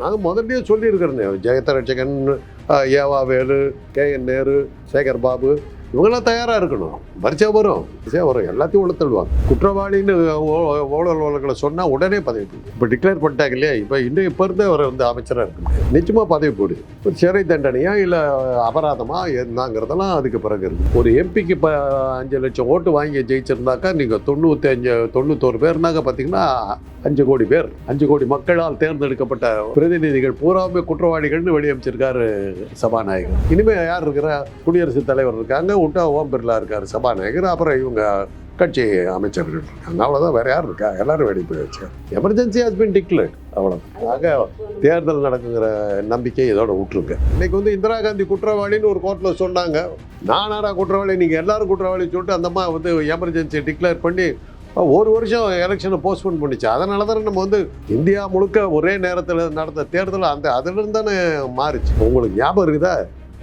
நாங்கள் முதல்லயே சொல்லியிருக்கிறேன் Jagathrakshakan EV Velu K N Nehru Sekar Babu இவங்கெல்லாம் தயாராக இருக்கணும். வரிசையாக வரும் வரிசையாக வரும். எல்லாத்தையும் உள்ள தள்ளுவாங்க. குற்றவாளின்னு ஓ- ஊழல் வழக்கில் சொன்னால் உடனே பதவி போடு. இப்போ டிக்ளேர் பண்ணிட்டாங்க இல்லையா? இப்போ இன்னும் இப்போ இருந்தே அவர் வந்து அமைச்சராக இருக்கு நிச்சயமாக பதவி போடு. ஒரு சிறை தண்டனையா இல்லை அபராதமா என்னங்கிறதெல்லாம் அதுக்கு பிறகு இருக்கு. ஒரு எம்பிக்கு இப்போ அஞ்சு லட்சம் ஓட்டு வாங்கி ஜெயிச்சிருந்தாக்கா நீங்கள் தொண்ணூற்றி அஞ்சு தொண்ணூத்தோரு பேர்னாக்க பார்த்தீங்கன்னா அஞ்சு கோடி பேர் அஞ்சு கோடி மக்களால் தேர்ந்தெடுக்கப்பட்ட பிரதிநிதிகள் பூராமே குற்றவாளிகள்னு வெளியமைச்சிருக்காரு சபாநாயகர். இனிமே யார் இருக்கிற? குடியரசுத் தலைவர் இருக்காங்க உட்டா ஓம் பிர்லா இருக்காரு சபாநாயகர் அப்புறம் இவங்க கட்சி அமைச்சர்கள் இருக்காங்க. அவ்வளோதான் வேற யார் இருக்கா? எல்லாரும் வெடி போய் வச்சு எமர்ஜென்சி ஹஸ்பின் பின் டிக்ளேர்ட் அவ்வளோ ஆக தேர்தல் நடக்குங்கிற நம்பிக்கை இதோட விட்டுருங்க இன்னைக்கு வந்து இந்திரா காந்தி குற்றவாளின்னு ஒரு கோர்ட்டில் சொன்னாங்க. நானாரா குற்றவாளி? நீங்கள் எல்லாரும் குற்றவாளி சொல்லிட்டு அந்தம்மா வந்து எமர்ஜென்சி டிக்ளேர் பண்ணி ஒரு வருஷம் எலெக்ஷனை போஸ்ட்போன் பண்ணிச்சு. அதனால தானே நம்ம வந்து இந்தியா முழுக்க ஒரே நேரத்தில் நடந்த தேர்தல் அந்த அதுலேருந்து தானே மாறுச்சு. உங்களுக்கு ஞாபகம் இருக்குதா?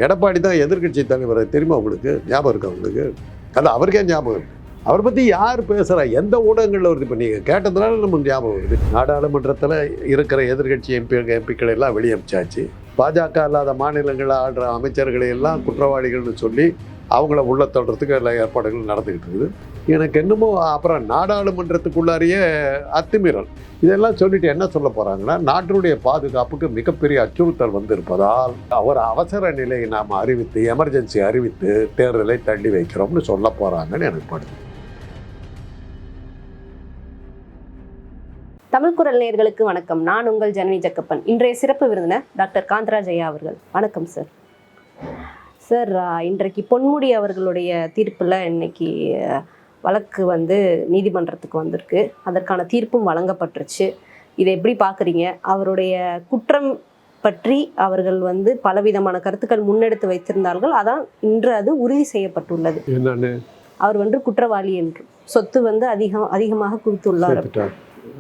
எடப்பாடி தான் எதிர்க்கட்சி தலைவர். தெரியுமா உங்களுக்கு? ஞாபகம் இருக்கா உங்களுக்கு? அது அவருக்கே ஞாபகம் இருக்கு. அவரை பற்றி யார் பேசுகிறா எந்த ஊடகங்களில் வருது? இப்போ நீங்கள் கேட்டதுனால நமக்கு ஞாபகம் வருது. நாடாளுமன்றத்தில் இருக்கிற எதிர்க்கட்சி எம்பி எம்பிக்களை எல்லாம் வெளியமைச்சாச்சு. பாஜக இல்லாத மாநிலங்களில் ஆடுற அமைச்சர்களை எல்லாம் குற்றவாளிகள்னு சொல்லி அவங்கள உள்ள தொடர்றதுக்கு எல்லா ஏற்பாடுகளும் நடந்துக்கிட்டு இருக்குது. எனக்கு என்னமோ அப்புறம் நாடாளுமன்றத்துக்குள்ளாரியே அத்துமீறல். இதெல்லாம் சொல்லிட்டு என்ன சொல்ல போறாங்கன்னா நாட்டினுடைய பாதுகாப்புக்கு மிகப்பெரிய அச்சுறுத்தல் வந்திருப்பதால் அவர் அவசர நிலையை நாம் அறிவித்து எமர்ஜென்சி அறிவித்து தேர்தலை தள்ளி வைக்கிறோம்னு சொல்ல போறாங்கன்னு எனக்கு படுது. தமிழ் குரல் வணக்கம். நான் உங்கள் ஜனனி ஜக்கப்பன். இன்றைய சிறப்பு விருந்தினர் டாக்டர் காந்தராஜ் ஐயா அவர்கள். வணக்கம் சார். சார் இன்றைக்கு பொன்முடி அவர்களுடைய தீர்ப்பில் இன்னைக்கு வழக்கு வந்து நீதிமன்றத்துக்கு வந்திருக்கு. அதற்கான தீர்ப்பும் வழங்கப்பட்டுருச்சு. இதை எப்படி பார்க்குறீங்க? அவருடைய குற்றம் பற்றி அவர்கள் வந்து பலவிதமான கருத்துக்கள் முன்னெடுத்து வைத்திருந்தார்கள். அதான் இன்று அது உறுதி செய்யப்பட்டுள்ளது. அவர் வந்து குற்றவாளி என்று சொத்து வந்து அதிகம் அதிகமாக குவித்துள்ளார் சேர்த்துட்டார்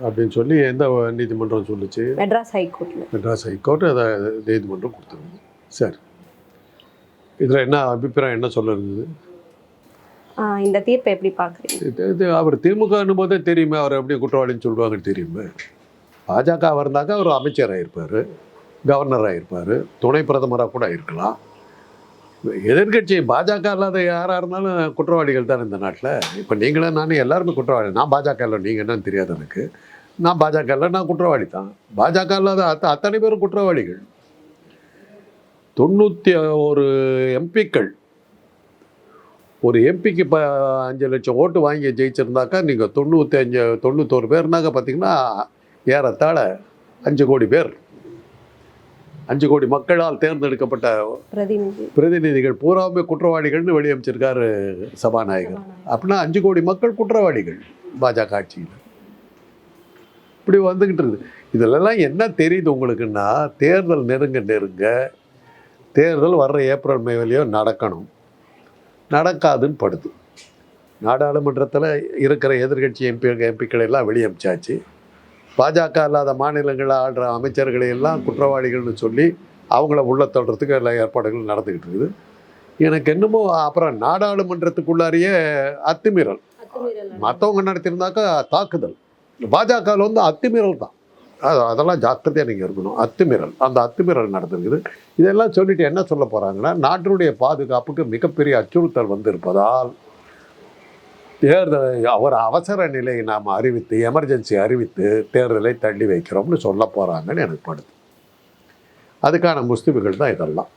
அப்படின்னு சொல்லி எந்த நீதிமன்றம் சொல்லுச்சு? மெட்ராஸ் ஹைகோர்ட்ல. மெட்ராஸ் ஹைகோர்ட் அதை நீதிமன்றம் கொடுத்துருங்க சரி. இதில் என்ன அபிப்பிராயம் என்ன சொல்ல இருந்தது? இந்த தீர்ப்பை எப்படி பார்க்குறீங்க? இது இது அவர் திமுகன்னும் போதே தெரியுமே அவர் எப்படி குற்றவாளின்னு சொல்லுவாங்கன்னு தெரியுமே. பாஜக இருந்தாக்க அவர் அமைச்சராக இருப்பார் கவர்னராக இருப்பார் துணை பிரதமராக கூட இருக்கலாம். எதிர்கட்சி பாஜக இல்லாத யாராக இருந்தாலும் குற்றவாளிகள் தான் இந்த நாட்டில். இப்போ நீங்களே நானும் எல்லாருமே குற்றவாளி. நான் பாஜக இல்லை நீங்கள் என்னன்னு தெரியாது எனக்கு. நான் பாஜக இல்லை நான் குற்றவாளி தான். பாஜக இல்லாத அத்த அத்தனை பேரும் குற்றவாளிகள். தொண்ணூற்றி ஒரு எம்பிக்கள் ஒரு எம்பிக்கு இப்போ அஞ்சு லட்சம் ஓட்டு வாங்கி ஜெயிச்சிருந்தாக்கா நீங்கள் தொண்ணூற்றி அஞ்சு தொண்ணூத்தோரு பேர்னாக்க பார்த்தீங்கன்னா ஏறத்தாழ அஞ்சு கோடி பேர். அஞ்சு கோடி மக்களால் தேர்ந்தெடுக்கப்பட்ட பிரதிநிதி. பிரதிநிதிகள் பூராமே குற்றவாளிகள்னு வெளியமைச்சிருக்காரு சபாநாயகர். அப்படின்னா அஞ்சு கோடி மக்கள் குற்றவாளிகள் பாஜக ஆட்சியில். இப்படி வந்துக்கிட்டு இருக்குது. இதிலெல்லாம் என்ன தெரியுது உங்களுக்குன்னா தேர்தல் நெருங்க நெருங்க தேர்தல் வர்ற ஏப்ரல் மேலேயோ நடக்கணும். நடக்காதுன்னு படுது நாடாளுமன்றத்தில் இருக்கிற எதிர்க்கட்சி எம்பி எம்பிக்களை எல்லாம் வெளியமிச்சாச்சு. பாஜக இல்லாத மாநிலங்களில் ஆடுற அமைச்சர்களை எல்லாம் குற்றவாளிகள்னு சொல்லி அவங்கள உள்ள தள்ளுறதுக்கு எல்லா ஏற்பாடுகளும் நடந்துக்கிட்டு இருக்குது. எனக்கு என்னமோ அப்புறம் நாடாளுமன்றத்துக்குள்ளாரியே அத்துமீறல். மற்றவங்க நடத்தியிருந்தாக்கா தாக்குதல். பாஜகவில் வந்து அத்துமீறல் தான் அது அதெல்லாம் ஜாக்கிரதையாக நீங்கள் இருக்கணும். அத்துமீறல். அந்த அத்துமீறல் நடந்திருக்குது. இதெல்லாம் சொல்லிட்டு என்ன சொல்ல போகிறாங்கன்னா நாட்டினுடைய பாதுகாப்புக்கு மிகப்பெரிய அச்சுறுத்தல் வந்திருப்பதால் தேர்தல் ஒரு அவசர நிலையை நாம் அறிவித்து எமர்ஜென்சி அறிவித்து தேர்தலை தள்ளி வைக்கிறோம்னு சொல்ல போகிறாங்கன்னு எனக்கு படுது. அதுக்கான முஸ்லிம்கள் தான் இதெல்லாம்.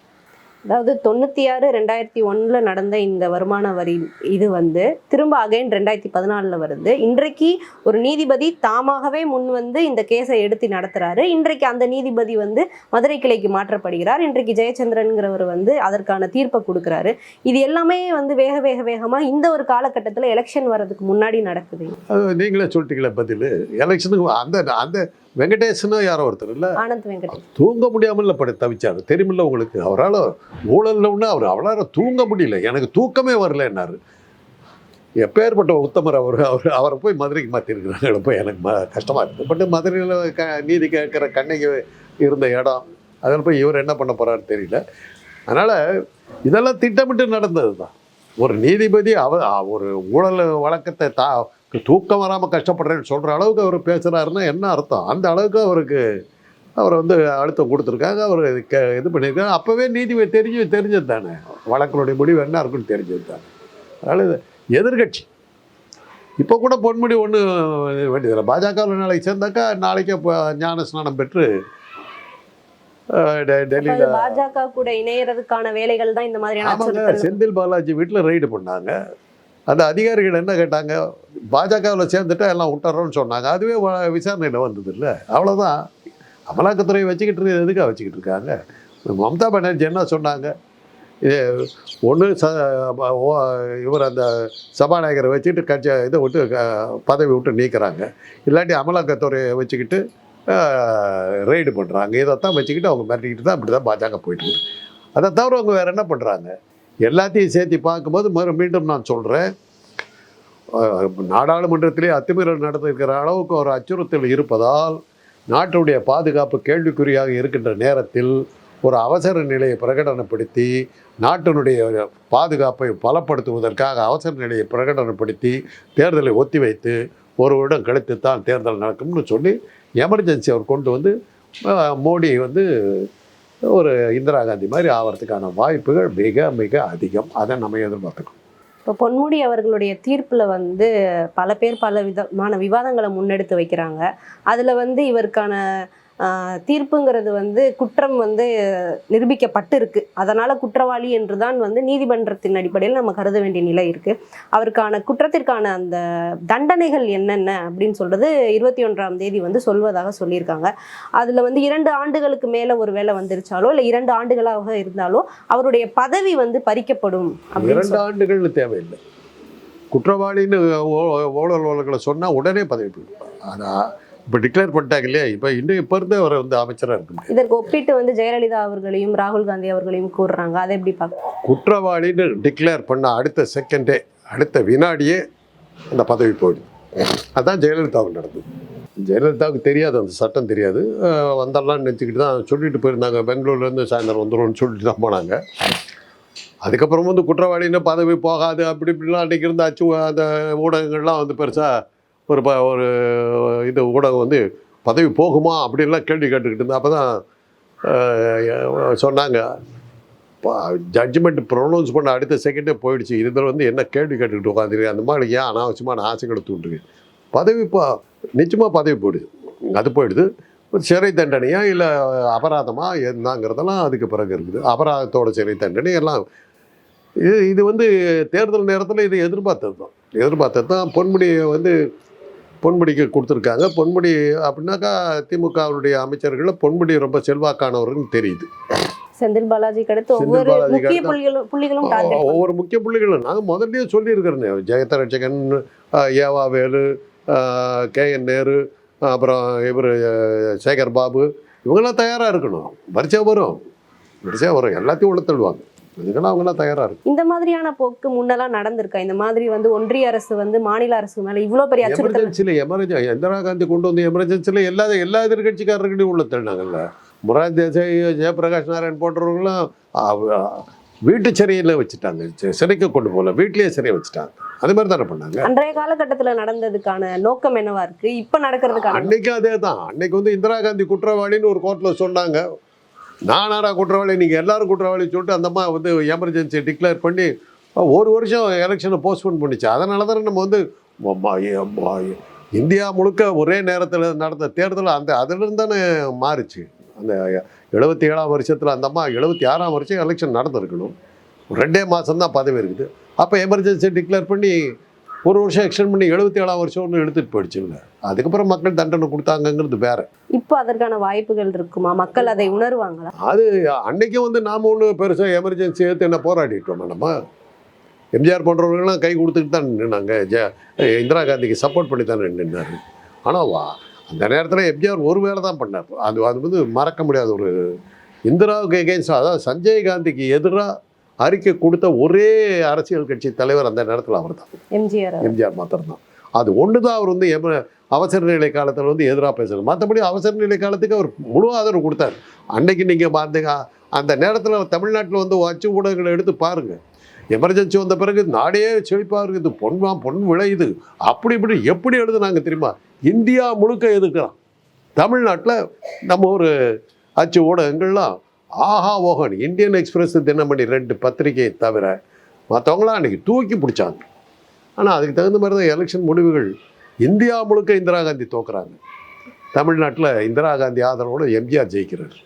அதாவது தொண்ணூற்றி ஆறு ரெண்டாயிரத்தி ஒன்றில் நடந்த இந்த வருமான வரி இது வந்து திரும்ப அகைன் ரெண்டாயிரத்தி பதினாலில் வருது. இன்றைக்கு ஒரு நீதிபதி தாமாகவே முன் வந்து இந்த கேஸை எடுத்து நடத்துகிறாரு இன்றைக்கு அந்த நீதிபதி வந்து மதுரை கிளைக்கு மாற்றப்படுகிறார். இன்றைக்கு ஜெயச்சந்திரன்கிறவர் வந்து அதற்கான தீர்ப்பை கொடுக்குறாரு. இது எல்லாமே வந்து வேக வேக வேகமாக இந்த ஒரு காலகட்டத்தில் எலெக்ஷன் வர்றதுக்கு முன்னாடி நடக்குது. நீங்களே சொல்லிட்டீங்களே பதில். எலெக்ஷனுக்கு அந்த அந்த வெங்கடேசனும் யாரோ ஒருத்தர் இல்லை? ஆனந்த் வெங்கடேஷ். தூங்க முடியாமல் படி தவிச்சார். தெரியுமில்ல உங்களுக்கு? அவரால் ஊழல்ல ஒன்று அவர் அவரால் தூங்க முடியல. எனக்கு தூக்கமே வரல என்னாரு எப்பேற்பட்ட உத்தமர் அவர் அவர் அவரை போய் மதுரைக்கு மாற்றிருக்கிறாங்க போய் எனக்கு ம கஷ்டமாக இருக்குது பட் மதுரையில் க நீதி கேட்குற கண்ணகி இருந்த இடம் அதில் போய் இவர் என்ன பண்ண போகிறாரு தெரியல. அதனால் இதெல்லாம் திட்டமிட்டு நடந்தது தான் ஒரு நீதிபதி அவ ஒரு ஊழல் வழக்கத்தை தா தூக்கம் வராமல் கஷ்டப்படுறேன்னு சொல்கிற அளவுக்கு அவர் பேசுகிறாருன்னா என்ன அர்த்தம்? அந்த அளவுக்கு அவருக்கு அவரை வந்து அழுத்தம் கொடுத்துருக்காங்க. அவர் க இது பண்ணியிருக்காங்க அப்போவே நீதி தெரிஞ்சு தெரிஞ்சது தானே. வழக்கினுடைய முடிவு என்ன இருக்குன்னு தெரிஞ்சது தானே. அதனால் இது எதிர்கட்சி. இப்போ கூட பொன்முடி ஒன்று வேண்டியதில்லை. பாஜகவில் நாளைக்கு சேர்ந்தாக்கா நாளைக்கே இப்போ ஞான ஸ்நானம் பெற்று டெல்லியில் பாஜக கூட இணையறதுக்கான வேலைகள் தான் இந்த மாதிரியான செந்தில் பாலாஜி வீட்டில் ரைடு பண்ணாங்க. அந்த அதிகாரிகள் என்ன கேட்டாங்க பாஜகவில் சேர்ந்துட்டா எல்லாம் விட்டுறோம்னு சொன்னாங்க. அதுவே விசாரணையில் வந்தது இல்லை அவ்வளோதான் அமலாக்கத்துறையை வச்சுக்கிட்டு இருக்கு எதுக்காக வச்சுக்கிட்டு இருக்காங்க? மம்தா பானர்ஜி என்ன சொன்னாங்க? இது ஒன்று ச ஓ- இவர் அந்த சபாநாயகரை வச்சுக்கிட்டு கட்சி இதை விட்டு க- பதவி விட்டு நீக்கிறாங்க. இல்லாட்டி அமலாக்கத்துறையை வச்சுக்கிட்டு ரெய்டு பண்ணுறாங்க இதைத்தான் வச்சுக்கிட்டு அவங்க மிரட்டிக்கிட்டு தான் அப்படி தான் பாஜக போயிட்டு அதை தவிர அவங்க வேறு என்ன பண்ணுறாங்க எல்லாத்தையும் சேர்த்து பார்க்கும்போது மறு மீண்டும் நான் சொல்கிறேன் நாடாளுமன்றத்திலே அத்துமீறல் நடந்திருக்கிற அளவுக்கு ஒரு அச்சுறுத்தல் இருப்பதால் நாட்டுடைய பாதுகாப்பு கேள்விக்குறியாக இருக்கின்ற நேரத்தில் ஒரு அவசர நிலையை பிரகடனப்படுத்தி நாட்டினுடைய பாதுகாப்பை பலப்படுத்துவதற்காக அவசர நிலையை பிரகடனப்படுத்தி தேர்தலை ஒத்திவைத்து ஒரு வருடம் கழித்து தான் தேர்தல் நடக்கும்னு சொல்லி எமர்ஜென்சி அவர் கொண்டு வந்து மோடி வந்து ஒரு இந்திரா காந்தி மாதிரி ஆகிறதுக்கான வாய்ப்புகள் மிக மிக அதிகம். அதை நம்ம எதிர்பார்த்துக்கணும். இப்போ பொன்முடி அவர்களுடைய தீர்ப்புல வந்து பல பேர் பல விதமான விவாதங்களை முன்னெடுத்து வைக்கிறாங்க. அதுல வந்து இவருக்கான தீர்ப்புங்கிறது வந்து குற்றம் வந்து நிரூபிக்கப்பட்டு இருக்கு அதனால குற்றவாளி என்றுதான் வந்து நீதிமன்றத்தின் அடிப்படையில் நம்ம கருத வேண்டிய நிலை இருக்கு அவருக்கான குற்றத்திற்கான அந்த தண்டனைகள் என்னென்ன அப்படின்னு சொல்றது இருபத்தி ஒன்றாம் தேதி வந்து சொல்வதாக சொல்லியிருக்காங்க அதுல வந்து இரண்டு ஆண்டுகளுக்கு மேல ஒரு வேலை வந்துருச்சாலோ இல்லை இரண்டு ஆண்டுகளாக இருந்தாலோ அவருடைய பதவி வந்து பறிக்கப்படும் இரண்டு ஆண்டுகள்னு தேவையில்லை குற்றவாளின்னு ஊழல் வழக்கில் சொன்னால் உடனே பதவி போயிடும் ஆனால் இப்போ டிக்ளேர் பண்ணிட்டாங்க இல்லையா? இப்போ இன்னும் இப்போ இருந்தே அவர் வந்து அமைச்சராக இருக்க இதற்கு ஒப்பிட்டு வந்து ஜெயலலிதா அவர்களையும் ராகுல் காந்தி அவர்களையும் கூறுறாங்க. அதை எப்படி பார்க்க குற்றவாளின்னு டிக்ளேர் பண்ண அடுத்த செகண்டே அடுத்த வினாடியே அந்த பதவி போயிடும் அதான் ஜெயலலிதாவுக்கு நடந்தது. ஜெயலலிதாவுக்கு தெரியாது அந்த சட்டம் தெரியாது. அஹ் வந்துடலாம்னு நினச்சிக்கிட்டு தான் சொல்லிட்டு போயிருந்தாங்க. பெங்களூர்லேருந்து சாயந்தரம் வந்துடும்னு சொல்லிட்டு தான் போனாங்க. அதுக்கப்புறம் வந்து குற்றவாளின்னு பதவி போகாது அப்படி இப்படிலாம் அன்றைக்கி இருந்த அச்சு அந்த ஊடகங்கள்லாம் வந்து பெருசாக ஒரு ப ஒரு இது ஊடகம் வந்து பதவி போகுமா அப்படின்லாம் கேள்வி கேட்டுக்கிட்டு இருந்தா அப்போ தான் சொன்னாங்க. ஜட்ஜ்மெண்ட் ப்ரொனவுன்ஸ் பண்ண அடுத்த செகண்டே போயிடுச்சு. இதில் வந்து என்ன கேள்வி கேட்டுக்கிட்டு உட்காந்துருக்கு அந்த மாதிரி ஏன் அனாவசியமான ஆசைகளை தூண்டுருக்கு பதவி இப்போ நிச்சயமாக பதவி போயிடுது அது போயிடுது. ஒரு சிறை தண்டனையா இல்லை அபராதமாக என்னங்கிறதெல்லாம் அதுக்கு பிறகு இருக்குது. அபராதத்தோட சிறை தண்டனை எல்லாம். இது இது வந்து தேர்தல் நேரத்தில் இது எதிர்பார்த்தது தான் எதிர்பார்த்தது தான் பொன்முடியை வந்து பொன்முடிக்கு கொடுத்துருக்காங்க. பொன்முடி அப்படின்னாக்கா திமுகவுடைய அமைச்சர்களில் பொன்முடி ரொம்ப செல்வாக்கானவர்கள்னு தெரியுது. செந்தில் பாலாஜிக்கு அடுத்து ஒவ்வொரு முக்கிய புள்ளிகளும் புள்ளிகளும் ஒவ்வொரு முக்கிய புள்ளிகளும். நாங்கள் முதல்லயே சொல்லியிருக்கிறேன். ஜெயத ரட்சகன் ஆஹ் ஏவா வேலு கே என் நேரு அப்புறம் இவர் சேகர் பாபு இவங்கெல்லாம் தயாராக இருக்கணும். வரிசை வரும். வரிசை வரும். எல்லாத்தையும் உள்ள தள்ளுவாங்க இதுக்கெல்லாம் அவங்கெல்லாம் தயாராக இருக்கும் இந்த மாதிரியான போக்கு முன்னெல்லாம் நடந்திருக்கா? இந்த மாதிரி வந்து ஒன்றிய அரசு வந்து மாநில அரசு மேல இவ்வளவு பெரிய எமர்ஜென்சியில் எமர்ஜென்சி இந்திரா காந்தி கொண்டு வந்து எமர்ஜென்சியில் எல்லா எல்லா எதிர்கட்சிக்காரர்களையும் உள்ள தள்ளினாங்கல்ல. முரார் தேசாய் ஜெயபிரகாஷ் நாராயண் போன்றவர்களும் வீட்டு சிறையில் வச்சுட்டாங்க. சிறைக்கு கொண்டு போகல. வீட்லேயே சிறையை வச்சுட்டாங்க. அது மாதிரி தானே பண்ணாங்க? அன்றைய காலகட்டத்துல நடந்ததுக்கான நோக்கம் என்னவா இருக்கு? இப்ப நடக்கிறதுக்கான அன்னைக்கு அதே தான் அன்னைக்கு வந்து இந்திரா காந்தி குற்றவாளின்னு ஒரு கோர்ட்டில் சொன்னாங்க. நானாடா குற்றவாளி? நீங்கள் எல்லாரும் குற்றவாளி சொல்லிட்டு அந்த அம்மா வந்து எமர்ஜென்சி டிக்ளேர் பண்ணி ஒரு வருஷம் எலெக்ஷனை போஸ்ட்போன் பண்ணிச்சு. அதனால தானே நம்ம வந்து ம- இந்தியா முழுக்க ஒரே நேரத்தில் நடந்த தேர்தல் அந்த அதிலிருந்து தானே மாறுச்சு. அந்த எழுபத்தி ஏழாம் வருஷத்தில் அந்த அம்மா எழுபத்தி ஆறாம் வருஷம் எலெக்ஷன் நடந்திருக்கணும். ரெண்டே மாதம் தான் பதவி இருக்குது. அப்போ எமர்ஜென்சி டிக்ளேர் பண்ணி ஒரு வருஷம் எக்ஸ்டெண்ட் பண்ணி எழுபத்தி ஏழாம் வருஷம் ஒன்று எடுத்துகிட்டு போயிடுச்சுங்களேன் அதுக்கப்புறம் மக்கள் தண்டனை கொடுத்தாங்கங்கிறது வேற. இப்போ அதற்கான வாய்ப்புகள் இருக்குமா? மக்கள் அதை உணர்வாங்களா? அது அன்னைக்கும் வந்து நாம் ஒன்று பெருசாக எமர்ஜென்சி ஏற்று என்ன போராடிட்டோம் நம்ம? எம்ஜிஆர் போன்றவர்கள்லாம் கை கொடுத்துட்டு தான் நின்னாங்க. ஜெ இந்திரா காந்திக்கு சப்போர்ட் பண்ணி தான் நின்னாரு. ஆனால் வா அந்த நேரத்தில் எம்ஜிஆர் ஒரு வேலை தான் பண்ணார். அது அது வந்து மறக்க முடியாத ஒரு இந்திராவுக்கு எகெயின்ஸ்ட் அதாவது சஞ்சய் காந்திக்கு எதிராக அறிக்கை கொடுத்த ஒரே அரசியல் கட்சி தலைவர் அந்த நேரத்தில் அவர் தான் எம்ஜிஆர் எம்ஜிஆர் மாத்திரம்தான். அது ஒன்று தான் அவர் வந்து எம அவசர நிலை காலத்தில் வந்து எதிராக பேசுறது. மற்றபடி அவசர நிலை காலத்துக்கு அவர் முழு ஆதரவு கொடுத்தார். அன்னைக்கு நீங்கள் பார்த்தீங்க அந்த நேரத்தில் தமிழ்நாட்டில் வந்து அச்சு ஊடகங்களை எடுத்து பாருங்கள் எமர்ஜென்சி வந்த பிறகு நாடே செழிப்பாக இருக்குது பொன்வா பொன் விளையுது அப்படி இப்படி எப்படி எழுதுனாங்க தெரியுமா? இந்தியா முழுக்க எதுக்குறான் தமிழ்நாட்டில் நம்ம ஒரு அச்சு ஊடகங்கள்லாம் ஆஹா ஓகன் இந்தியன் எக்ஸ்பிரஸ் தினமணி ரெண்டு பத்திரிகையை தவிர மற்றவங்களாம் அன்றைக்கி தூக்கி பிடிச்சாங்க. ஆனால் அதுக்கு தகுந்த மாதிரி தான் எலெக்ஷன் முடிவுகள் இந்தியா முழுக்க இந்திரா காந்தி தோக்குறாங்க. தமிழ்நாட்டில் இந்திரா காந்தி ஆதரவோடு எம்ஜிஆர் ஜெயிக்கிறார்.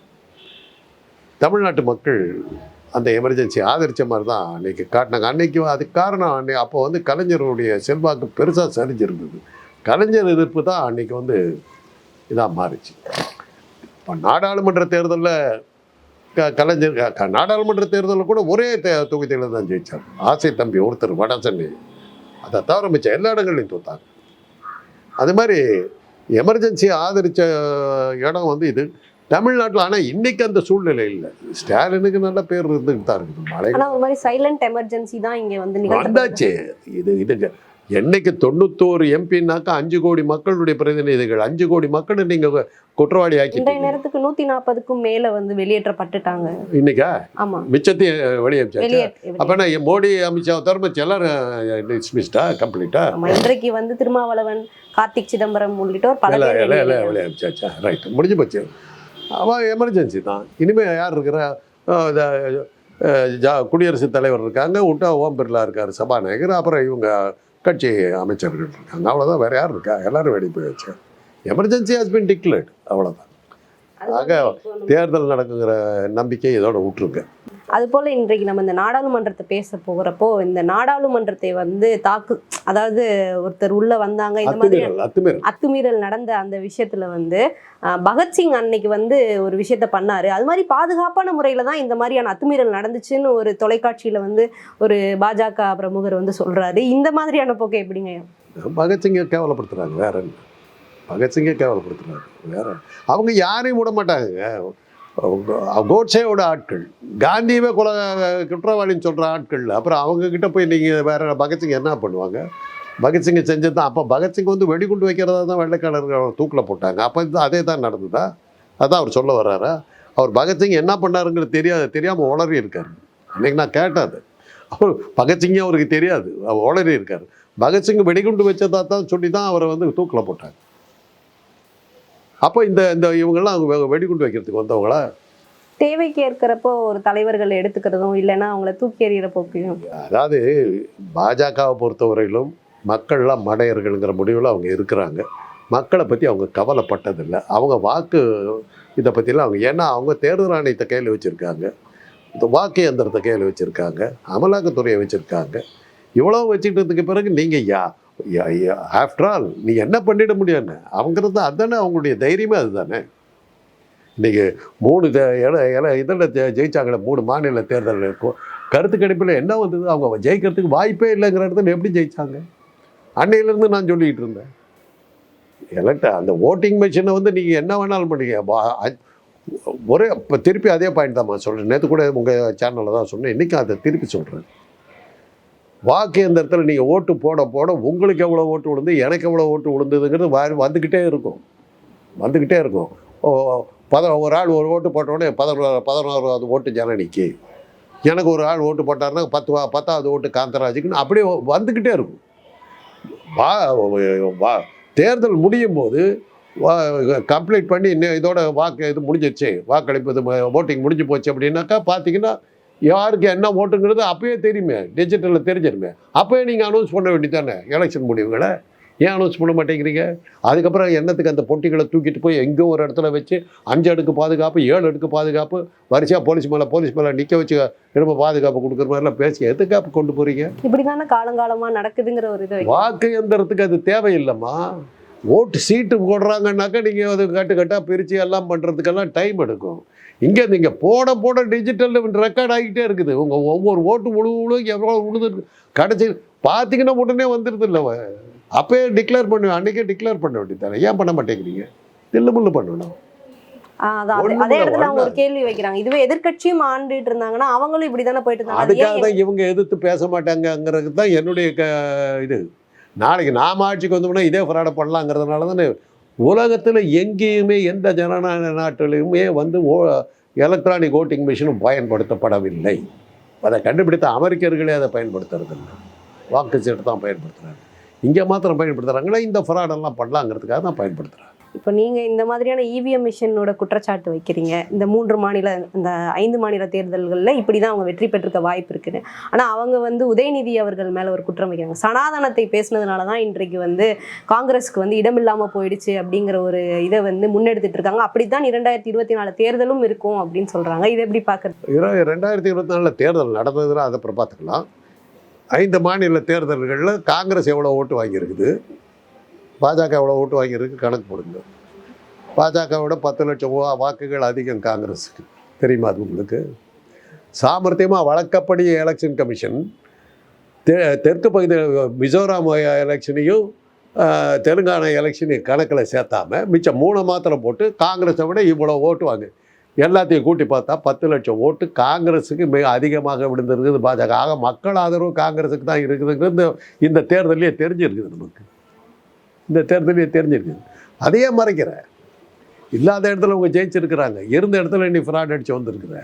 தமிழ்நாட்டு மக்கள் அந்த எமர்ஜென்சி ஆதரித்த மாதிரி தான் அன்றைக்கி காட்டினாங்க. அன்னைக்கு அதுக்கு காரணம் அன்னை அப்போ வந்து கலைஞருடைய செல்வாக்கு பெருசாக சரிஞ்சிருந்தது. கலைஞர் எதிர்ப்பு தான் அன்றைக்கி வந்து இதாக மாறிச்சு. இப்போ நாடாளுமன்ற தேர்தலில் க கலைஞர் க- நாடாளுமன்ற தேர்தலில் கூட ஒரே தே தொகுதியில் தான் ஜெயிச்சார். ஆசை தம்பி ஒருத்தர் வட சென்னை. அதை மிச்சம் எல்லா இடங்கள்லையும் தோத்தாங்க. அது மாதிரி எமர்ஜென்சி ஆதரித்த இடம் வந்து இது. தமிழ்நாட்டில் ஆனால் இன்னைக்கு அந்த சூழ்நிலை இல்லை. ஸ்டாலினுக்கு நல்ல பேர் இருந்துகிட்டு தான் இருக்குது. மழை ஆனா ஒரு மாதிரி சைலண்ட் எமர்ஜென்சி தான் இங்க வந்து வந்தாச்சு. இது இதுங்க என்னைக்கு தொண்ணூத்தோரு எம்பின்னாக்கா அஞ்சு கோடி மக்களுடைய பிரதிநிதிகள் அஞ்சு கோடி மக்கள் நீங்க குற்றவாளி ஆக்கிட்டீங்க. நேரத்துக்கு நூத்தி நாற்பதுக்கும் மேல வந்து வெளியேற்றப்பட்டுட்டாங்க. இன்னைக்கா? ஆமா. மிச்சத்தையும் வெளியே வெளியே அப்ப என்ன மோடி அமித்ஷா தவிர மிச்சம் எல்லாரும் டிஸ்மிஸ்டா கம்ப்ளீட்டா இன்றைக்கு வந்து திருமாவளவன் கார்த்திக் சிதம்பரம் உள்ளிட்டோர் பல இல்லை பேர் இல்லை இல்லை வெளியே- வெளியே அமிச்சாச்சா ரைட் முடிஞ்சு போச்சு. அவன் எமர்ஜென்சி தான். இனிமே யார் இருக்கிறா குடியரசுத் தலைவர் இருக்காங்க விட்டா ஓம் பிர்லா இருக்கார் சபாநாயகர் அப்புறம் இவங்க கட்சி அமைச்சர்கள் இருக்காங்க. அவ்வளோதான் வேற யார் இருக்கா? எல்லாரும் வெடி போய் வச்சு. எமர்ஜென்சி ஹாஸ் பின் டிக்ளேர்ட் அவ்வளோதான் ஆக தேர்தல் நடக்குங்கிற நம்பிக்கை இதோட விட்டுருங்க அது போல இன்றைக்கு நம்ம இந்த நாடாளுமன்றத்தை பேச போகிறப்போ இந்த நாடாளுமன்றத்தை வந்து தாக்கு அதாவது ஒருத்தர் உள்ள வந்தாங்க இந்த மாதிரி அத்துமீறல் நடந்த அந்த விஷயத்துல வந்து பகத்சிங் அன்னைக்கு வந்து ஒரு விஷயத்த பண்ணாரு. அது மாதிரி பாதுகாப்பான முறையில தான் இந்த மாதிரியான அத்துமீறல் நடந்துச்சுன்னு ஒரு தொலைக்காட்சியில வந்து ஒரு பாஜக பிரமுகர் வந்து சொல்றாரு. இந்த மாதிரியான போக்கை எப்படிங்க? பகத்சிங்கை கேவலப்படுத்துறாங்க வேற பகத்சிங்கை கேவலப்படுத்துறாங்க வேற அவங்க யாரையும் விட மாட்டாங்க. அவங்க- கோட்சேவோட ஆட்கள். காந்தியவே குல குற்றவாளின்னு சொல்கிற ஆட்கள். அப்புறம் அவங்கக்கிட்ட போய் நீங்கள் வேறு பகத்சிங் என்ன பண்ணுவாங்க? பகத்சிங்கை செஞ்சது தான் அப்போ பகத்சிங் வந்து வெடிகுண்டு வைக்கிறதா தான் வெள்ளைக்காரர்கள் தூக்கில் போட்டாங்க. அப்போ இது அதே தான் நடந்ததா? அதான் அவர் சொல்ல வர்றாரா? அவர் பகத்சிங் என்ன பண்ணாருங்கிறது தெரியாது தெரியாமல் உளறி இருக்கார். அன்னைக்கு நான் கேட்டாது அவர் பகத்சிங்கே அவருக்கு தெரியாது. அவர் உளறி இருக்கார். பகத்சிங் வெடிகுண்டு வச்சதா தான் சொல்லி தான் அவரை வந்து தூக்கில் போட்டாங்க. அப்போ இந்த இந்த இவங்கெல்லாம் அவங்க வெடிகுண்டு வைக்கிறதுக்கு வந்தவங்களா? தேவைக்கு ஏற்கிறப்போ ஒரு தலைவர்கள் எடுத்துக்கிறதும் இல்லைன்னா அவங்கள தூக்கி எறிகிற போக்கையும். அதாவது பாஜகவை பொறுத்தவரையிலும் மக்கள்லாம் மடையர்கள்ங்கிற முடிவில் அவங்க இருக்கிறாங்க. மக்களை பற்றி அவங்க கவலைப்பட்டதில்லை. அவங்க வாக்கு இதை பற்றிலாம் அவங்க ஏன்னா அவங்க தேர்தல் ஆணையத்தை கையில் வச்சுருக்காங்க. இந்த வாக்கு எந்திரத்தை கையில் வச்சுருக்காங்க. அமலாக்கத்துறையை வச்சுருக்காங்க. இவ்வளோ வச்சுக்கிட்டதுக்கு பிறகு நீங்கள் யா ஆஃப்டர் ஆல் நீ என்ன பண்ணிட முடியும்னு? அவங்கிறது தான் அதுதானே அவங்களுடைய தைரியமே அதுதானே? இன்றைக்கி மூணு தே- இல இதில் ஜெயிச்சாங்களே மூணு மாநில தேர்தல் இருக்கும் கருத்து கணிப்பில் என்ன வந்தது? அவங்க ஜெயிக்கிறதுக்கு வாய்ப்பே இல்லைங்கிற இடத்துல எப்படி ஜெயிச்சாங்க? அன்னையிலேருந்து நான் சொல்லிக்கிட்டு இருந்தேன். எலக்ட் அந்த ஓட்டிங் மிஷினை வந்து நீங்கள் என்ன வேணாலும் பண்ணீங்க. ஒரே இப்போ திருப்பி அதே பாயிண்ட் தான் சொல்கிறேன் நேற்று கூட உங்கள் சேனலில் தான் சொன்னேன். இன்றைக்கும் அதை திருப்பி சொல்கிறேன் வாக்கு எந்திரத்தில் நீங்கள் ஓட்டு போட போட உங்களுக்கு எவ்வளோ ஓட்டு விழுந்து எனக்கு எவ்வளோ ஓட்டு விழுந்ததுங்கிறது வந்துக்கிட்டே இருக்கும். வந்துக்கிட்டே இருக்கும். ஓ பத ஒரு ஆள் ஒரு ஓட்டு போட்டோடனே பதினோரு பதினோராவது ஓட்டு ஜனனிக்கு எனக்கு ஒரு ஆள் ஓட்டு போட்டாருன்னா பத்து வா- பத்தாவது ஓட்டு காந்தராஜுக்குன்னு அப்படியே வந்துக்கிட்டே இருக்கும். வா வா தேர்தல் முடியும் போது கம்ப்ளீட் பண்ணி இன்னும் இதோட வாக்கு இது முடிஞ்சிருச்சு. வாக்களிப்பு இது ஓட்டிங் முடிஞ்சு போச்சு அப்படின்னாக்கா பார்த்தீங்கன்னா யாருக்கு என்ன ஓட்டுங்கிறது அப்பயே தெரியுமே டிஜிட்டலில் தெரிஞ்சிருமே. அப்பயே நீங்கள் அனௌன்ஸ் பண்ண வேண்டியதானே எலெக்ஷன் முடிவுகளை? ஏன் அனௌன்ஸ் பண்ண மாட்டேங்கிறீங்க? அதுக்கப்புறம் என்னத்துக்கு அந்த பொட்டிகளை தூக்கிட்டு போய் எங்கேயோ ஒரு இடத்துல வச்சு அஞ்சு அடுக்கு பாதுகாப்பு ஏழு அடுக்கு பாதுகாப்பு வரிசையாக போலீஸ் மேலே போலீஸ் மேலே நிற்க வச்சு ரொம்ப பாதுகாப்பு கொடுக்குற மாதிரிலாம் பேசி எதுக்காப்பு கொண்டு போகிறீங்க இப்படிதானே காலங்காலமா நடக்குதுங்கிற ஒரு இதை வைக்க- வாக்கு எந்திரத்துக்கு அது தேவையில்லைம்மா. ஓட்டு சீட்டு போடுறாங்கன்னாக்கா நீங்கள் அது கட்டு கட்டாக பிரித்து எல்லாம் பண்ணுறதுக்கெல்லாம் டைம் எடுக்கும். இங்கே நீங்கள் போட போட டிஜிட்டல் ரெக்கார்ட் ஆகிட்டே இருக்குது. உங்கள் ஒவ்வொரு ஓட்டு முழு எவ்வளோ உழுது கடைசி பார்த்தீங்கன்னா உடனே வந்துடுது இல்லை. அப்பயே டிக்ளேர் பண்ண அன்றைக்கே டிக்ளேர் பண்ண வேண்டியதானே ஏன் பண்ண மாட்டேங்கிறீங்க? தில்லு முள்ளு பண்ணணும். அது- இடத்துல அவங்க ஒரு. கேள்வி வைக்கிறாங்க. இதுவே எதிர்க்கட்சியும் ஆண்டுட்டு இருந்தாங்கன்னா அவங்களும் போயிட்டு இருந்தாங்க. அது அதுக்காக தான் இவங்க எதிர்த்து பேச மாட்டாங்கங்கிறது தான் என்னுடைய இது. நாளைக்கு நாம ஆட்சிக்கு வந்தோம்னா இதே ஃப்ராடை பண்ணலாங்கிறதுனால தானே உலகத்தில் எங்கேயுமே எந்த ஜனநாயக நாட்டிலையுமே வந்து ஓ எலக்ட்ரானிக் ஓட்டிங் மிஷினும் பயன்படுத்தப்படவில்லை. அதை கண்டுபிடித்த அமெரிக்கர்களே அதை பயன்படுத்துறதில்லை. வாக்கு சீட்டு தான் பயன்படுத்துகிறாங்க இங்கே மாத்திரம் பயன்படுத்துகிறாங்களே இந்த ஃப்ராடெல்லாம் பண்ணலாங்கிறதுக்காக தான் பயன்படுத்துகிறாங்க இப்போ நீங்கள் இந்த மாதிரியான இவிஎம் மிஷினோட குற்றச்சாட்டு வைக்கிறீங்க. இந்த மூன்று மாநில இந்த ஐந்து மாநில தேர்தல்களில் இப்படி தான் அவங்க வெற்றி பெற்றிருக்க வாய்ப்பு இருக்குன்னு. ஆனால் அவங்க வந்து உதயநிதி அவர்கள் மேலே ஒரு குற்றம் வைக்கிறாங்க. சனாதனத்தை பேசினதுனால தான் இன்றைக்கு வந்து காங்கிரஸுக்கு வந்து இடமில்லாமல் போயிடுச்சு அப்படிங்கிற ஒரு இதை வந்து முன்னெடுத்துட்டு இருக்காங்க. அப்படி தான் இரண்டாயிரத்தி இருபத்தி நாலு தேர்தலும் இருக்கும் அப்படின்னு சொல்கிறாங்க இதை எப்படி பார்க்குறது ரெண்டாயிரத்தி இருபத்தி நாலில் தேர்தல் நடந்ததுன்னா அதை அப்புறம் பார்த்துக்கலாம். ஐந்து மாநில தேர்தல்களில் காங்கிரஸ் எவ்வளோ ஓட்டு வாங்கியிருக்குது? பாஜக எவ்வளோ ஓட்டு வாங்கியிருக்கு கணக்கு போடுங்க. பாஜகவோட பத்து லட்சம் வாக்குகள் அதிகம் காங்கிரஸுக்கு. தெரியுமா அது உங்களுக்கு? சாமர்த்தியமாக வழக்கப்படி எலெக்ஷன் கமிஷன் தெ தெற்கு பகுதி மிசோராம் எலெக்ஷனையும் தெலுங்கானா எலெக்ஷனையும் கணக்கில் சேர்த்தாம மிச்சம் மூணு மாத்திரம் போட்டு காங்கிரஸை விட இவ்வளோ ஓட்டு வாங்க. எல்லாத்தையும் கூட்டி பார்த்தா பத்து லட்சம் ஓட்டு காங்கிரஸுக்கு மிக அதிகமாக விழுந்திருக்குது பாஜக. ஆக மக்கள் ஆதரவு காங்கிரஸுக்கு தான் இருக்குதுங்கிறது இந்த இந்த தேர்தலையே தெரிஞ்சிருக்குது நமக்கு. இந்த தேர்தலையே தெரிஞ்சிருக்குது அதையே மறைக்கிற. இல்லாத இடத்துல அவங்க ஜெயிச்சிருக்கிறாங்க. இருந்த இடத்துல நீ ஃப்ராட் அடிச்சு வந்திருக்கிற.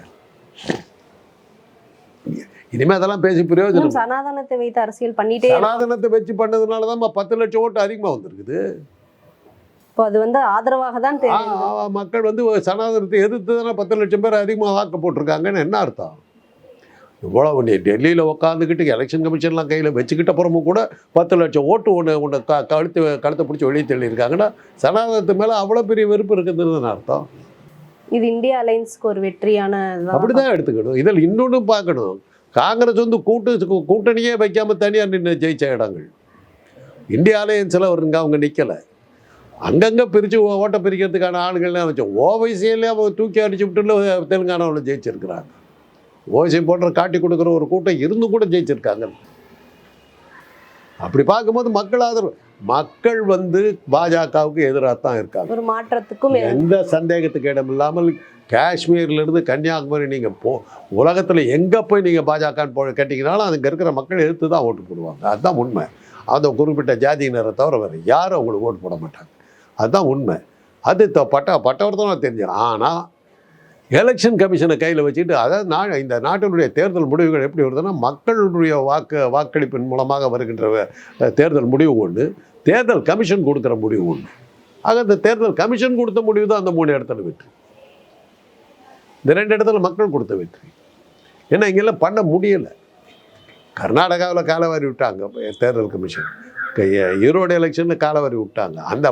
இனிமே அதெல்லாம் பேசி பிரயோஜனம் சனாதனத்தை வைத்து அரசியல் பண்ணிட்டே சனாதனத்தை வச்சு பண்ணதுனால தான் பத்து லட்சம் ஓட்டு அதிகமாக வந்திருக்குது. இப்போ அது வந்து ஆதரவாக தான் தெரியும் மக்கள் வந்து சனாதனத்தை எதிர்த்து தானே பத்து லட்சம் பேர் அதிகமாக வாக்கு போட்டிருக்காங்கன்னு என்ன அர்த்தம்? இவ்வளவு நீ டெல்லியில் உட்காந்துக்கிட்டு எலெக்ஷன் கமிஷன்லாம் கையில் வச்சுக்கிட்ட அப்புறமும் கூட பத்து லட்சம் ஓட்டு ஒன்று ஒன்று க கழுத்து கழுத்தை பிடிச்சி வெளியே தள்ளியிருக்காங்கன்னா சனாதனத்து மேலே அவ்வளோ பெரிய வெறுப்பு இருக்குதுன்னு அர்த்தம்? இது இந்தியா அலைன்ஸ்க்கு ஒரு வெற்றியான. அப்படிதான் எடுத்துக்கணும். இதில் இன்னொன்று பார்க்கணும். காங்கிரஸ் வந்து கூட்டு கூட்டணியே வைக்காம தனியாக நின்று ஜெயிச்ச இடங்கள். இந்தியா அலையன்ஸில் அவருங்க அவங்க நிற்கலை அங்கங்கே பிரித்து ஓட்டை பிரிக்கிறதுக்கான ஆளுகள்லாம் வச்சோம் ஓவைசியிலே அவங்க தூக்கி அடிச்சு விட்டு தெலுங்கானாவில் ஜெயிச்சிருக்கிறாங்க. ஓவைசி போன்ற காட்டி கொடுக்குற ஒரு கூட்டம் இருந்து கூட ஜெயிச்சிருக்காங்க. அப்படி பார்க்கும்போது மக்கள் ஆதரவு. மக்கள் வந்து பாஜகவுக்கு எதிராக தான் இருக்காங்க. ஒரு மாற்றத்துக்கும் எந்த சந்தேகத்துக்கு இடம் இல்லாமல் காஷ்மீர்ல இருந்து கன்னியாகுமரி நீங்க போ உலகத்துல எங்க போய் நீங்க பாஜக போ கேட்டீங்கனாலும் அங்க இருக்கிற மக்கள் எதிர்த்து தான் ஓட்டு போடுவாங்க. அதுதான் உண்மை. அந்த குறிப்பிட்ட ஜாதியினரை தவிர வேறு யாரும் அவங்களுக்கு ஓட்டு போட மாட்டாங்க. அதுதான் உண்மை. அது பட்ட பட்டவர்தான் தெரிஞ்சு ஆனால் எலெக்ஷன் கமிஷனை கையில் வச்சுட்டு அதாவது நான் இந்த நாட்டினுடைய தேர்தல் முடிவுகள் எப்படி வருதுன்னா மக்களுடைய வாக்கு வாக்களிப்பின் மூலமாக வருகின்ற தேர்தல் முடிவு ஒன்று தேர்தல் கமிஷன் கொடுக்குற முடிவு ஒன்று ஆக இந்த தேர்தல் கமிஷன் கொடுத்த முடிவு தான் அந்த மூணு இடத்துல வெற்றி. இந்த ரெண்டு இடத்துல மக்கள் கொடுத்த வெற்றி. ஏன்னா இங்கெல்லாம் பண்ண முடியலை. கர்நாடகாவில் காலவாரி விட்டாங்க தேர்தல் கமிஷன் ஈரோடு எலெக்ஷனில் காலவாரி விட்டாங்க. அந்த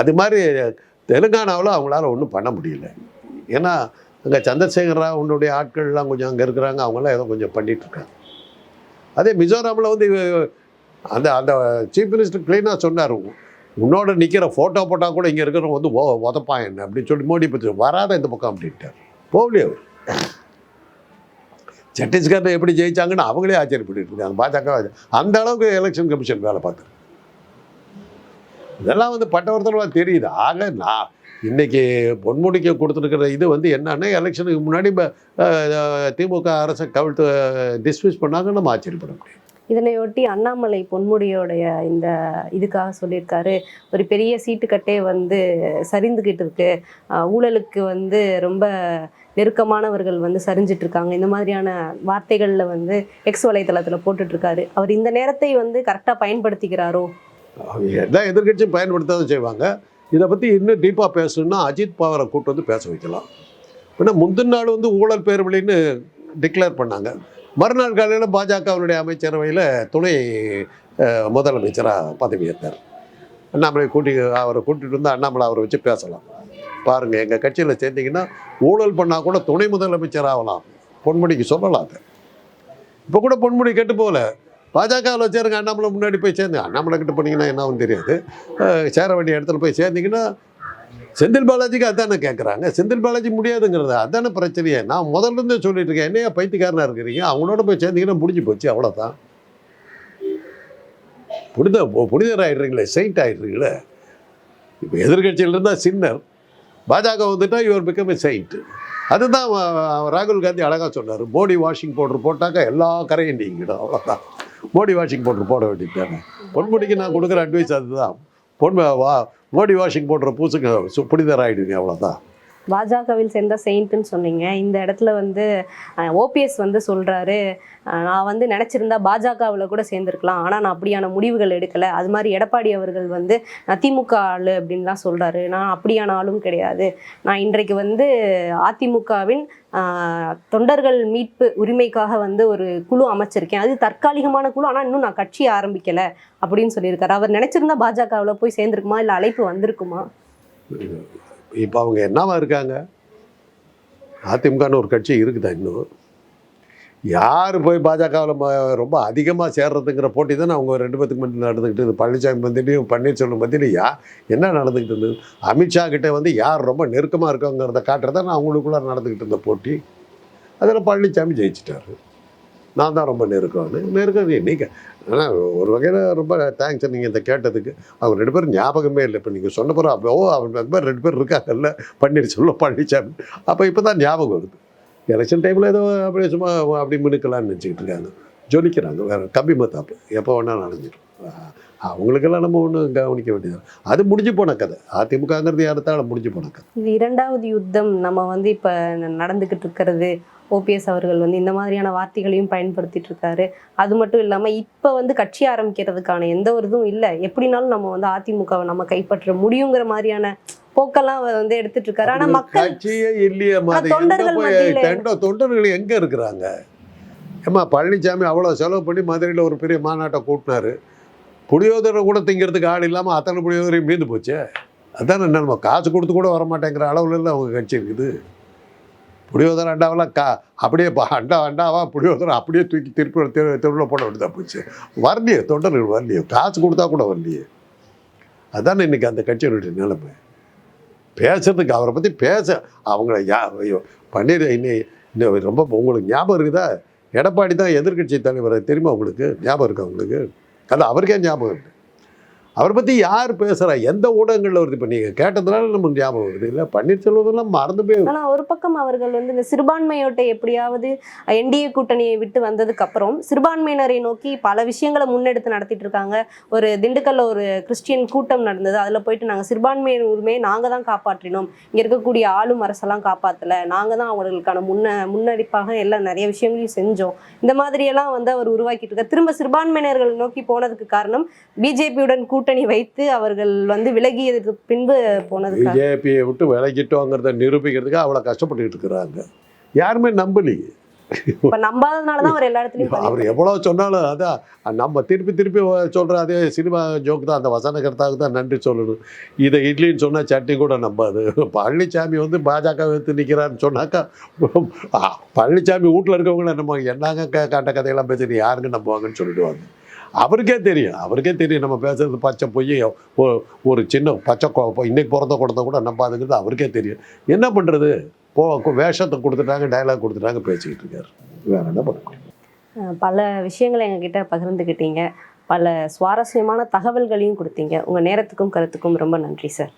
அது மாதிரி தெலுங்கானாவில் அவங்களால ஒன்றும் பண்ண முடியல. ஏன்னா அங்கே சந்திரசேகர உன்னுடைய ஆட்கள்லாம் கொஞ்சம் அங்கே இருக்கிறாங்க அவங்களாம் ஏதோ கொஞ்சம் பண்ணிகிட்ருக்காங்க அதே மிசோராமில் வந்து அந்த அந்த சீஃப் மினிஸ்டர் க்ளீனாக சொன்னார் உன்னோட நிற்கிற ஃபோட்டோ போட்டால் கூட இங்கே இருக்கிறவங்க வந்து ஓ உதப்பான் என்ன? அப்படின்னு சொல்லி மோடி பற்றி வராத இந்த பக்கம் அப்படின்ட்டார். போகலையே அவர். சட்டீஸ்கரில் எப்படி ஜெயிச்சாங்கன்னு அவங்களே ஆச்சரியப்பட்டு இருக்காங்க. பாஜக அந்த அளவுக்கு எலெக்ஷன் கமிஷன் வேலை பார்த்துருக்கு. இதெல்லாம் வந்து பட்டவர்த்தனமாக தெரியுது. ஆக நான் இன்னைக்கு பொன்முடிக்கு கொடுத்துருக்கிற இது வந்து என்னன்னா எலெக்ஷனுக்கு முன்னாடி திமுக அரசை கவிழ்த்து டிஸ்மிஸ் பண்ணாங்க நம்ம ஆச்சரியப்பட முடியும். இதனையொட்டி அண்ணாமலை பொன்முடியோடைய இந்த இதுக்காக சொல்லியிருக்காரு. ஒரு பெரிய சீட்டுக்கட்டே வந்து சரிந்துக்கிட்டு இருக்கு. ஊழலுக்கு வந்து ரொம்ப நெருக்கமானவர்கள் வந்து சரிஞ்சிட்டு இருக்காங்க. இந்த மாதிரியான வார்த்தைகளில் வந்து எக்ஸ் வலைத்தளத்தில் போட்டுட்டு இருக்காரு. அவர் இந்த நேரத்தை வந்து கரெக்டாக பயன்படுத்திக்கிறாரோ எல்லா எதிர்கட்சியும் பயன்படுத்த தான் செய்வாங்க. இதை பற்றி இன்னும் டீப்பாக பேசணும்னா அஜித் பவரை கூட்டு வந்து பேச வைக்கலாம். ஏன்னா முந்தின நாள் வந்து ஊழல் பேர்வழின்னு டிக்ளேர் பண்ணாங்க. மறுநாள் காலையில் பாஜகவினுடைய அமைச்சரவையில் துணை முதலமைச்சராக பதவியேற்றார். அண்ணாமலை கூட்டி அவரை கூட்டிகிட்டு வந்து அண்ணாமலை அவரை வச்சு பேசலாம். பாருங்கள் எங்கள் கட்சியில் சேர்ந்தீங்கன்னா ஊழல் பண்ணால் கூட துணை முதலமைச்சர் ஆகலாம். பொன்முடிக்கு சொல்லலாம் இப்போ கூட பொன்முடி கெட்டு போகல. பாஜகவில் சேருங்க அண்ணாமலை முன்னாடி போய் சேர்ந்து. அண்ணாமலை கிட்ட போனீங்கன்னா என்ன தெரியாது. சேர வேண்டிய இடத்துல போய் சேர்ந்தீங்கன்னா செந்தில் பாலாஜிக்கு அதானே கேட்குறாங்க செந்தில் பாலாஜி முடியாதுங்கிறது? அதானே பிரச்சனையே. நான் முதல்ல இருந்தே சொல்லிட்டு இருக்கேன். என்னையா பைத்தியக்காரனாக இருக்கிறீங்க? அவங்களோட போய் சேர்ந்தீங்கன்னா முடிஞ்சு போச்சு அவ்வளோதான் புனித புனிதர் ஆகிடுறீங்களே செயின்ட் ஆகிடுறீங்களே இப்போ எதிர்கட்சியில் இருந்தால் சின்னர் பாஜக வந்துட்டா யுவர் பிகம் எ செயின்ட் அதுதான் ராகுல் காந்தி அழகாக சொன்னார். மோடி வாஷிங் பவுடர் போட்டாக்கா எல்லா கரையும் நீங்கிடும். அவ்வளோதான் மோடி வாஷிங் பவுடர் போட வேண்டியது தானே பொன்முடிக்கு நான் கொடுக்குற அட்வைஸ் அதுதான். பொன் வா மோடி வாஷிங் பவுடர் பூசுங்க சு- புனிதர் ஆகிடுவீங்க அவ்வளோதான் பாஜகவில் சேர்ந்த செயின்ட்னு சொன்னீங்க. இந்த இடத்துல வந்து ஓபிஎஸ் வந்து சொல்கிறாரு நான் வந்து நினச்சிருந்தா பாஜகவில் கூட சேர்ந்துருக்கலாம். ஆனால் நான் அப்படியான முடிவுகள் எடுக்கலை. அது மாதிரி எடப்பாடி அவர்கள் வந்து நான் திமுக ஆளு அப்படின்லாம் சொல்கிறாரு நான் அப்படியான ஆளும் கிடையாது. நான் இன்றைக்கு வந்து அதிமுகவின் தொண்டர்கள் மீட்பு உரிமைக்காக வந்து ஒரு குழு அமைச்சிருக்கேன். அது தற்காலிகமான குழு. ஆனால் இன்னும் நான் கட்சி ஆரம்பிக்கலை அப்படின்னு சொல்லியிருக்காரு. அவர் நினச்சிருந்தா பாஜகவில் போய் சேர்ந்துருக்குமா? இல்லை அழைப்பு வந்திருக்குமா? இப்போ அவங்க என்னவா இருக்காங்க? அதிமுகன்னு ஒரு கட்சி இருக்குதா இன்னும்? யார் போய் பாஜகவில் ரொம்ப அதிகமாக சேர்றதுங்கிற போட்டி தானே அவங்க ரெண்டு பேத்துக்கு மட்டும் நடந்துக்கிட்டு பழனிசாமி மத்தியிலையும் பன்னீர்செல்வம் மத்தியிலையும் யா என்ன நடந்துக்கிட்டு இருந்தது? அமித்ஷா கிட்ட வந்து யார் ரொம்ப நெருக்கமாக இருக்காங்கிறத காட்டுறதான் அவங்களுக்குள்ள நடந்துக்கிட்டு இருந்த போட்டி. அதில் பழனிசாமி ஜெயிச்சிட்டாரு. நான் தான் ரொம்ப நெருக்கம்னு நெருக்கம் நீங்கள் ஆனால் ஒரு வகையில் ரொம்ப தேங்க்ஸ் நீங்கள் இந்த கேட்டதுக்கு அவங்க ரெண்டு பேரும் ஞாபகமே இல்லை. இப்போ நீங்கள் சொன்ன பிறகு அப்போ ஓ அவங்க பேர் மாதிரி ரெண்டு பேர் இருக்காங்கல்ல பன்னீர்செல்வம் பழனிசாமி அப்போ இப்போ தான் ஞாபகம் வருது. எலெக்ஷன் டைமில் ஏதோ அப்படியே சும்மா அப்படி மினுக்கலாம்னு நினச்சிக்கிட்டு இருக்காங்க. ஜொலிக்கிறாங்க. வேறு கம்பி மத்தாப்பு. எப்போ வேணால் நடந்துடும் அவங்களுக்கெல்லாம் நம்ம ஒன்றும் கவனிக்க வேண்டியது அது முடிஞ்சு போன கதை. அதிமுகங்கிறது யாருத்தாலும் முடிஞ்சு போன கதை. இரண்டாவது யுத்தம். நம்ம வந்து இப்போ நடந்துக்கிட்டு இருக்கிறது. ஓபிஎஸ் அவர்கள் வந்து இந்த மாதிரியான வார்த்தைகளையும் பயன்படுத்திட்டு இருக்காரு. அது மட்டும் இல்லாமல் இப்போ வந்து கட்சி ஆரம்பிக்கிறதுக்கான எந்த ஒரு இதுவும் இல்லை. எப்படினாலும் நம்ம வந்து அதிமுகவை நம்ம கைப்பற்ற முடியுங்கிற மாதிரியான போக்கெல்லாம் வந்து எடுத்துட்டு இருக்காரு. ஆனா மக்கள் கட்சியே இல்லையே தொண்டர்கள் தொண்டர்கள் எங்க இருக்கிறாங்க? ஏம்மா பழனிசாமி அவ்வளோ செலவு பண்ணி மதுரையில் ஒரு பெரிய மாநாட்டை கூட்டினாரு. புளியோதரை கூட திங்கிறதுக்கு ஆள் இல்லாமல் அத்தனை புளியோதரையும் மீந்து போச்சே? அதான் என்ன நம்ம காசு கொடுத்து கூட வர மாட்டேங்கிற அளவுல அவங்க கட்சி இருக்குது. புளியோதரை அண்டாவெல்லாம் கா அப்படியே அண்டா அண்டாவா புளியோதரை அப்படியே தூக்கி திருப்பி திருவிழா போட வேண்டியதாக போச்சு. வரலையே தொண்டர்கள் வரலையே காசு கொடுத்தா கூட வரலையே. அதான் இன்னைக்கு அந்த கட்சியினுடைய நிலைமை. பேசுறதுக்கு அவரை பற்றி பேச அவங்கள யா ஐயோ பன்னீர் இன்னும் ரொம்ப உங்களுக்கு ஞாபகம் இருக்குதா? எடப்பாடி தான் எதிர்க்கட்சி தலைவர் தெரியுமா உங்களுக்கு? ஞாபகம் இருக்கா உங்களுக்கு? அது அவருக்கே ஞாபகம் இருக்குது அவரை பற்றி யார் பேசுகிறா எந்த ஊடகங்களில் வருது? இப்போ நீங்கள் கேட்டதுனால நமக்கு ஞாபகம் வருது. இல்லை பன்னீர்செல்வதெல்லாம் மறந்து போய் ஆனால் ஒரு பக்கம் அவர்கள் வந்து இந்த சிறுபான்மையோட்டை எப்படியாவது என்டிஏ கூட்டணியை விட்டு வந்ததுக்கு அப்புறம் சிறுபான்மையினரை நோக்கி பல விஷயங்களை முன்னெடுத்து நடத்திட்டு இருக்காங்க. ஒரு திண்டுக்கல்ல ஒரு கிறிஸ்டியன் கூட்டம் நடந்தது. அதில் போயிட்டு நாங்கள் சிறுபான்மையினர் உரிமையை நாங்கள் தான் காப்பாற்றினோம். இங்கே இருக்கக்கூடிய ஆளும் அரசெல்லாம் காப்பாற்றலை நாங்க தான் அவர்களுக்கான முன்ன முன்னெடுப்பாக எல்லாம் நிறைய விஷயங்களையும் செஞ்சோம். இந்த மாதிரியெல்லாம் வந்து அவர் உருவாக்கிட்டு இருக்கார். திரும்ப சிறுபான்மையினர்கள் நோக்கி போனதுக்கு காரணம் பிஜேபியுடன் கூட்டணி வைத்து அவர்கள் வந்து விலகியதுக்கு பின்பு போனதுக்கு? பிஜேபியை விட்டு விலகிட்டோங்கிறத நிரூபிக்கிறதுக்கு அவ்வளோ கஷ்டப்பட்டுக்கிட்டு இருக்கிறாங்க. யாருமே நம்பலையே. அவர் எல்லா இடத்துலயும் அவர் பண்ணிட்டு எவ்வளோ சொன்னாலும் அதான் நம்ம திருப்பி திருப்பி சொல்கிற அதே சினிமா ஜோக் தான் அந்த வசனகர்த்தாவுக்கு தான் நன்றி சொல்லணும். இதை இட்லின்னு சொன்னால் சட்னி கூட நம்பாது. பழனிசாமி வந்து பாஜக எடுத்து நிற்கிறான்னு சொன்னாக்கா பழனிசாமி வீட்டில் இருக்கவங்கள நம்ம என்னங்க காட்ட கதையெல்லாம் பேசுறீங்க யாருங்க நம்புவாங்கன்னு சொல்லிடுவாங்க. அவருக்கே தெரியும். அவருக்கே தெரியும். நம்ம பேசுறது பச்சை பொய் ஒரு சின்ன பச்சை இன்னைக்கு பிறந்த குழந்தை கூட நம்பாதுங்கிறது அவருக்கே தெரியும். என்ன பண்ணுறது போ வேஷத்தை கொடுத்துட்டாங்க டயலாக் கொடுத்துட்டாங்க பேசிக்கிட்டு இருக்காரு. வேற என்ன பண்ண பல விஷயங்களை எங்ககிட்ட பகிர்ந்துக்கிட்டீங்க பல சுவாரஸ்யமான தகவல்களையும் கொடுத்தீங்க. உங்கள் நேரத்துக்கும் கருத்துக்கும் ரொம்ப நன்றி சார்.